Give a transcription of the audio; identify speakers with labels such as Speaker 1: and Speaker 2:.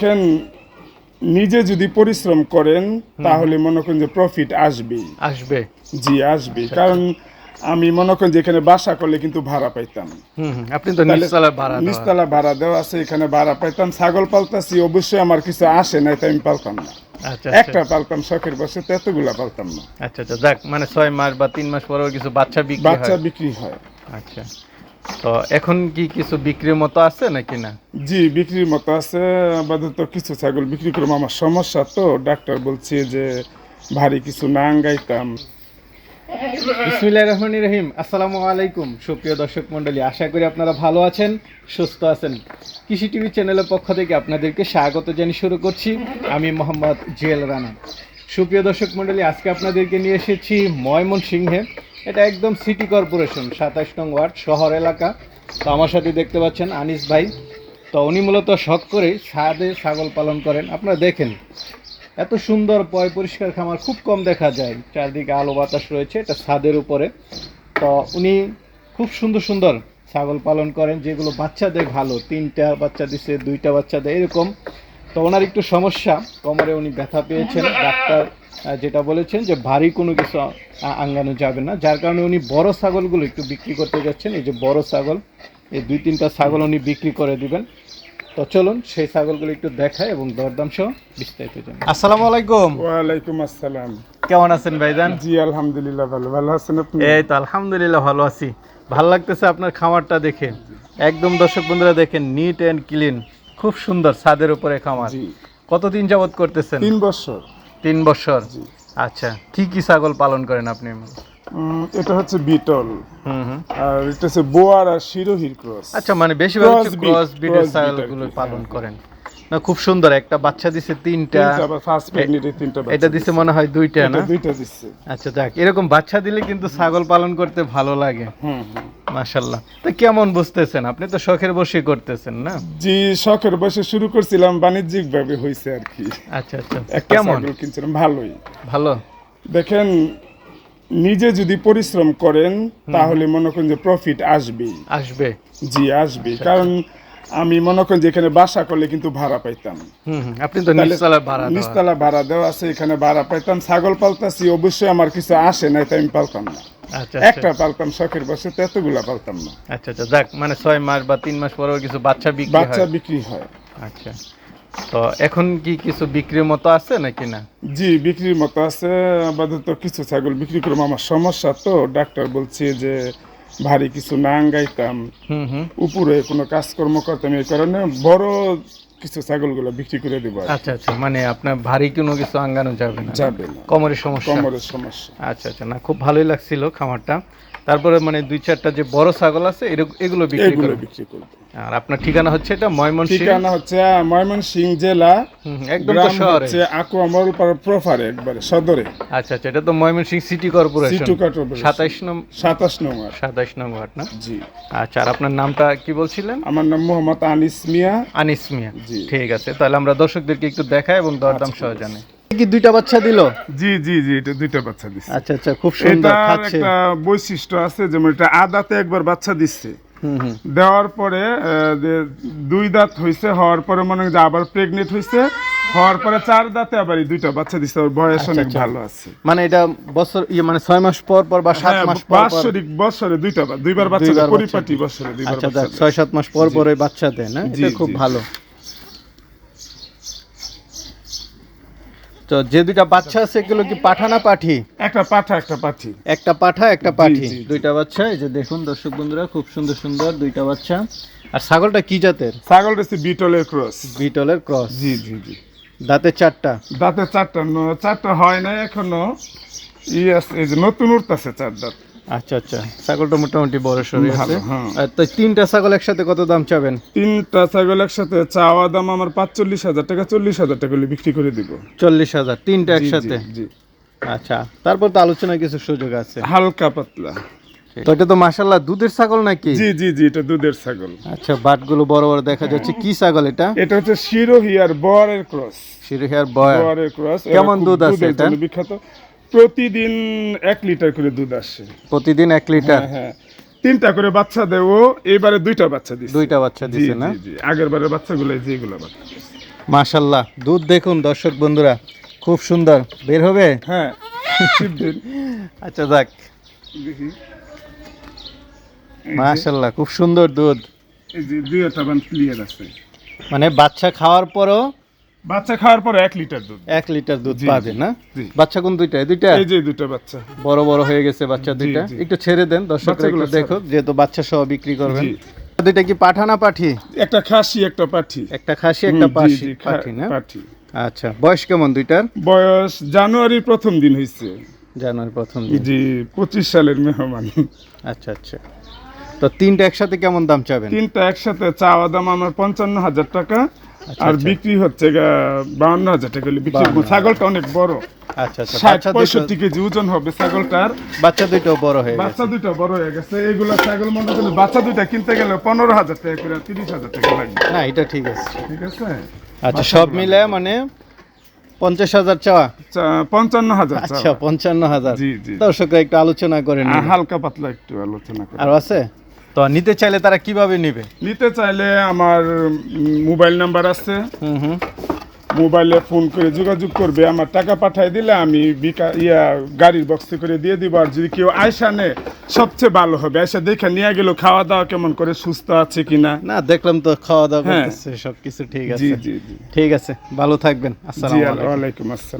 Speaker 1: দেখেন নিজে যদি পরিশ্রম করেন তাহলে মনে করেন যে প্রফিট আসবেই।
Speaker 2: আসবে।
Speaker 1: জি আসবে। কারণ আমি মনে করেন যে এখানে বাসা করলে কিন্তু ভাড়া পাইতাম।
Speaker 2: আপনি তো নিচতলা ভাড়া।
Speaker 1: নিচতলা ভাড়া দেওয়া আছে এখানে ভাড়া পাইতাম। ছাগল পালতাছি অবশ্যই আমার কিছু আসে নাই তাই আমি পালতাম না।
Speaker 2: আচ্ছা
Speaker 1: একটা পালতাম শখের বসে তো এতগুলা পালতাম না।
Speaker 2: আচ্ছা আচ্ছা। যাক মানে ছয় মাস বা তিন মাস পরেও কিছু বাচ্চা বিক্রি
Speaker 1: বাচ্চা
Speaker 2: হয়
Speaker 1: বিক্রি হয়।
Speaker 2: আচ্ছা। তো এখন কি কিছু বিক্রির মতো আছে নাকি না?
Speaker 1: জি বিক্রির মতো আছে। আপাতত কিছু ছাগল বিক্রি করব আমার সমস্যা তো ডাক্তার বলছে যে ভারী কিছু না আঙ্গাইতাম।
Speaker 2: বিসমিল্লাহ রহমান রহিম। আসসালামু আলাইকুম সুপ্রিয় দর্শক মণ্ডলী। আশা করি আপনারা ভালো আছেন সুস্থ আছেন। কৃষি টিভি চ্যানেলের পক্ষ থেকে আপনাদেরকে স্বাগত জানিয়ে শুরু করছি। আমি মোহাম্মদ জুয়েল রানা। সুপ্রিয় দর্শক মণ্ডলী আজকে আপনাদেরকে নিয়ে এসেছি ময়মনসিংহে। এটা একদম সিটি কর্পোরেশন, সাতাশ নং ওয়ার্ড, শহর এলাকা। তো আমার সাথে দেখতে পাচ্ছেন আনিস ভাই। তো উনি মূলত শখ করে ছাদে ছাগল পালন করেন। আপনারা দেখেন, এত সুন্দর পয় পরিষ্কার খামার, খুব কম দেখা যায়। চারদিকে আলো বাতাস রয়েছে, এটা ছাদের উপরে। তো উনি খুব সুন্দর সুন্দর ছাগল পালন করেন, যেগুলো বাচ্চা দেয় ভালো। তিনটা বাচ্চা দিছে, দুইটা বাচ্চা দেয়, এরকম। তো ওনার একটু সমস্যা, কোমরে উনি ব্যথা পেয়েছেন, ডাক্তার যেটা বলেছেন যে ভারী কোনো কিছু আঙ্গানো যাবে না। যার কারণে উনি বড় ছাগলগুলো একটু বিক্রি করতে যাচ্ছেন। এই যে বড় ছাগল এই দুই তিনটা ছাগল উনি বিক্রি করে দিবেন। তো চলুন সেই ছাগলগুলো একটু দেখায় এবং দরদাম সহ বিস্তারিত জানি। আসসালামু আলাইকুম।
Speaker 1: ওয়ালাইকুম আসসালাম।
Speaker 2: কেমন আছেন ভাইজান?
Speaker 1: জি আলহামদুলিল্লাহ ভালো। ভালো আছেন আপনি?
Speaker 2: এই তো আলহামদুলিল্লাহ ভালো আছি। ভালো লাগতেছে আপনার খামারটা দেখে? একদম দর্শক বন্ধুরা দেখেন নিট অ্যান্ড ক্লিন খুব সুন্দর ছাদের উপরে খামার। কতদিন যাবত করতেছেন?
Speaker 1: তিন বছর।
Speaker 2: তিন বছর? আচ্ছা কি কি ছাগল পালন করেন আপনি?
Speaker 1: এটা হচ্ছে বিটল।
Speaker 2: হুম হুম।
Speaker 1: আর এটা হচ্ছে বোয়ার আর শিরোহির ক্রস।
Speaker 2: আচ্ছা মানে বেশিরভাগ ক্রস
Speaker 1: বিটের
Speaker 2: ছাগলগুলো পালন
Speaker 1: হ্যাঁ,
Speaker 2: করেন। না খুব সুন্দর একটা বাচ্চা দিছে তিনটা।
Speaker 1: ফার্স্ট প্রেগনেন্টে তিনটা বাচ্চা
Speaker 2: এটা দিছে মনে হয় দুইটা না?
Speaker 1: দুইটা দিচ্ছে
Speaker 2: আচ্ছা যাক এরকম বাচ্চা দিলে কিন্তু ছাগল পালন করতে ভালো লাগে।
Speaker 1: হুম।
Speaker 2: মাশাল্লাহ তো কেমন বুঝতেছেন? আপনি তো শখের বসে করতেছেন না?
Speaker 1: জি শখের বসে শুরু করছিলাম বাণিজ্যিক ভাবে হইছে আর কি।
Speaker 2: আচ্ছা আচ্ছা কেমন?
Speaker 1: কিনছিলাম ভালোই।
Speaker 2: ভালো?
Speaker 1: দেখেন নিজে যদি পরিশ্রম করেন তাহলে মনে করেন যে প্রফিট আসবেই।
Speaker 2: আসবে।
Speaker 1: জি আসবে। কারণ আমি মনে করেন যে এখানে বাসা করলে কিন্তু ভাড়া পাইতাম।
Speaker 2: আপনি তো নিচতলা ভাড়া।
Speaker 1: নিচতলা ভাড়া দেওয়া আছে এখানে ভাড়া পাইতাম। ছাগল পালতাছি অবশ্যই আমার কিছু আসে নাই তাই আমি পালতাম না।
Speaker 2: আচ্ছা
Speaker 1: একটা পালতাম শখের বসে তো এতগুলা পালতাম না।
Speaker 2: আচ্ছা আচ্ছা যাক মানে ছয় মাস বা তিন মাস পরেও কিছু বাচ্চা বিক্রি
Speaker 1: বাচ্চা বিক্রি হয়।
Speaker 2: আচ্ছা। তো এখন কি কিছু বিক্রির মতো আছে নাকি না?
Speaker 1: জি বিক্রির মতো আছে। আপাতত কিছু ছাগল বিক্রি করব। আমার সমস্যা তো ডাক্তার বলছে যে ভারী কিছু না আঙ্গাইতাম।
Speaker 2: হুম হুম।
Speaker 1: উপরে কোনো কাজকর্ম করতাম এই কারণে বড় কিছু ছাগলগুলো বিক্রি করে দিব
Speaker 2: আচ্ছা আচ্ছা মানে আপনার ভারী কোনো কিছু আঙ্গানো যাবে না।
Speaker 1: যাবে না।
Speaker 2: কোমরের সমস্যা।
Speaker 1: কোমরের সমস্যা।
Speaker 2: আচ্ছা আচ্ছা না খুব ভালোই লাগছিল খামারটা। তারপরে মানে দুই চারটা যে বড় ছাগল আছে এগুলো বিক্রি করবে।
Speaker 1: বিক্রি করব।
Speaker 2: আর আপনার ঠিকানা হচ্ছে এটা? ময়মনসিংহ?
Speaker 1: ঠিকানা হচ্ছে ময়মনসিং জেলা।
Speaker 2: একদম শহরে।
Speaker 1: হচ্ছে আকুয়ামল প্রফারে একবারে সদরে।
Speaker 2: আচ্ছা আচ্ছা এটা তো Mymensingh city corporation
Speaker 1: city corporation.
Speaker 2: সাতাইশ নং
Speaker 1: সাতাশ নম্বর।
Speaker 2: সাতাইশ নং ওয়ার্ড না?
Speaker 1: জি।
Speaker 2: আচ্ছা আর আপনার নামটা কি বলছিলেন?
Speaker 1: আমার নাম মোহাম্মদ আনিস মিয়া।
Speaker 2: আনিস মিয়া।
Speaker 1: জি।
Speaker 2: ঠিক আছে তাহলে আমরা দর্শকদেরকে একটু দেখাই এবং দরদাম সহ জানাই। কি দুইটা বাচ্চা দিল?
Speaker 1: জি জি জি এটা দুইটা বাচ্চা দিচ্ছে
Speaker 2: আচ্ছা আচ্ছা খুব সুন্দর খাচ্ছে।
Speaker 1: একটা বৈশিষ্ট্য আছে যেমন এটা আদাতে একবার বাচ্চা দিচ্ছে দেওয়ার পরে দুই দাঁত হয়েছে হওয়ার পরে মনে হয় যে আবার প্রেগনেন্ট হয়েছে হওয়ার পরে চার দাঁতে আবার দুইটা বাচ্চা দিচ্ছে ওর বয়স অনেক
Speaker 2: আচ্ছা।
Speaker 1: ভালো আছে।
Speaker 2: মানে এটা বছর ইয়ে মানে ছয় মাস পর পর বা সাত
Speaker 1: হ্যাঁ
Speaker 2: মাস পর
Speaker 1: বাৎসরিক বছরে দুইটা দুইবার বাচ্চা পরিপাটি বছরে দুইবার
Speaker 2: আচ্ছা। ছয় সাত মাস পর পরে বাচ্চা দেয় না এটা খুব ভালো। তো যে দুইটা বাচ্চা আছে এগুলো কি পাঠা না পাঠি?
Speaker 1: একটা পাঠা একটা পাঠি।
Speaker 2: একটা পাঠা একটা পাঠি। দুইটা বাচ্চা এই যে দেখুন দর্শক বন্ধুরা খুব সুন্দর সুন্দর দুইটা বাচ্চা। আর ছাগলটা কি জাতের?
Speaker 1: ছাগলটা হচ্ছে বিটলের ক্রস।
Speaker 2: বিটলের ক্রস।
Speaker 1: জি জি জি।
Speaker 2: দাঁতে চারটা?
Speaker 1: দাঁতে চারটা ন- চারটা হয় না এখনও। ই আছে এই যে নতুন উঠতেছে চার দাঁত।
Speaker 2: আচ্ছা আচ্ছা। ছাগলটা মোটামুটি বড় সরই আছে।
Speaker 1: হ্যাঁ।
Speaker 2: তো তিনটা ছাগল একসাথে কত দাম চাবেন?
Speaker 1: তিনটা ছাগল একসাথে চাওয়া দাম আমার পাঁচচল্লিশ হাজার টাকা চল্লিশ হাজার টাকা বিক্রি করে দিব।
Speaker 2: চল্লিশ হাজার তিনটা একসাথে?
Speaker 1: জি,
Speaker 2: আচ্ছা তারপর তো আলোচনায় কিছু সুযোগ আছে।
Speaker 1: হালকা পাতলা।
Speaker 2: তো এটা তো মাসাল্লাহ দুধের ছাগল নাকি?
Speaker 1: জি জি জি এটা দুধের ছাগল।
Speaker 2: আচ্ছা বাটগুলো বড় বড় দেখা যাচ্ছে। কি ছাগল এটা?
Speaker 1: এটা হচ্ছে শিরোহি আর বরের ক্রস।
Speaker 2: শিরোহিয়ার বয়
Speaker 1: বরের ক্রস।
Speaker 2: কেমন দুধ আছে এটা?
Speaker 1: বিখ্যাত। প্রতিদিন এক লিটার করে দুধ আসে।
Speaker 2: প্রতিদিন এক লিটার?
Speaker 1: হ্যাঁ হ্যাঁ। তিনটা করে বাচ্চা ও এবারে দুইটা বাচ্চা দিচ্ছে
Speaker 2: দুইটা বাচ্চা দিছে না?
Speaker 1: আগের বারের বাচ্চাগুলো যেগুলো বাচ্চা দিছে।
Speaker 2: মাশাল্লাহ। দুধ দেখুন দর্শক বন্ধুরা খুব সুন্দর। বের হবে?
Speaker 1: হ্যাঁ
Speaker 2: আচ্ছা যাক।
Speaker 1: দেখি।
Speaker 2: মাশাল্লাহ খুব সুন্দর দুধ।
Speaker 1: এই যে দুইটা বান ক্লিয়ার আছে।
Speaker 2: মানে বাচ্চা খাওয়ার পরও
Speaker 1: বাচ্চা খাওয়ার পরে এক লিটার দুধ।
Speaker 2: এক লিটার দুধ পাবে না? বাচ্চা কোন দুইটা দুইটা?
Speaker 1: এই যে বাচ্চা।
Speaker 2: বড় বড় হয়ে গেছে বাচ্চা দুইটা। একটু ছেড়ে দেন দর্শকরা একটু দেখো যেহেতু বাচ্চা সহ বিক্রি করবেন। দুইটা কি পাঠানা পাঠি?
Speaker 1: একটা খাসি একটা পাঠি।
Speaker 2: একটা খাসি একটা পাঠি। পাঠি না?
Speaker 1: পাঠি।
Speaker 2: আচ্ছা বয়স কেমন দুইটার?
Speaker 1: বয়স জানুয়ারির প্রথম দিন হয়েছে
Speaker 2: জানুয়ারি প্রথম দিন।
Speaker 1: জি পঁচিশ সালের মেহমান।
Speaker 2: আচ্ছা আচ্ছা। তো তিনটা একসাথে কেমন দাম চাবেন?
Speaker 1: তিনটা একসাথে চাওয়া দাম আমার পঞ্চান্ন হাজার টাকা। আর
Speaker 2: আচ্ছা।
Speaker 1: বিক্রি হচ্ছে বাউন্ন হাজার টাকা বিক্রি। ছাগলটা অনেক বড়।
Speaker 2: আচ্ছা আচ্ছা।
Speaker 1: ষাট
Speaker 2: বাচ্চা দুটো
Speaker 1: পঁয়ষট্টি কেজি ওজন হবে ছাগলটার।
Speaker 2: বাচ্চা দুটো বড় হয়ে
Speaker 1: বাচ্চা দুইটা বড় হয়ে গেছে। এগুলা ছাগল মনে করেন বাচ্চা দুইটা কিনতে গেলে পনেরো হাজার টাকা করে তিরিশ হাজার টাকা লাগবে
Speaker 2: না এটা ঠিক আছে।
Speaker 1: ঠিক আছে?
Speaker 2: আচ্ছা সব মিলে মানে পঞ্চাশ হাজার চাওয়া?
Speaker 1: পঞ্চান্ন হাজার
Speaker 2: আচ্ছা পঞ্চান্ন হাজার। দর্শকরা একটু আলোচনা করেন
Speaker 1: হালকা পাতলা একটু আলোচনা
Speaker 2: আর আছে? তো নিতে চাইলে তারা কীভাবে নিবে?
Speaker 1: নিতে চাইলে আমার মোবাইল নাম্বার আছে।
Speaker 2: হুম হুম।
Speaker 1: মোবাইলে ফোন করে যোগাযোগ করবে আমার টাকা পাঠাই দিলে আমি বিকা ইয়া গাড়ির বক্সে করে দিয়ে দিব। আর যদি কেউ আয়সা নে সবচেয়ে ভালো হবে। আয়সা দেখে নিয়ে গেল খাওয়া দাওয়া কেমন করে সুস্থ আছে কিনা।
Speaker 2: না দেখলাম তো খাওয়া দাওয়া
Speaker 1: হ্যাঁ।
Speaker 2: করতেছে সবকিছু ঠিক আছে।
Speaker 1: জি জি।
Speaker 2: ঠিক আছে ভালো থাকবেন। আসসালামু আলাইকুম।
Speaker 1: আসসালাম।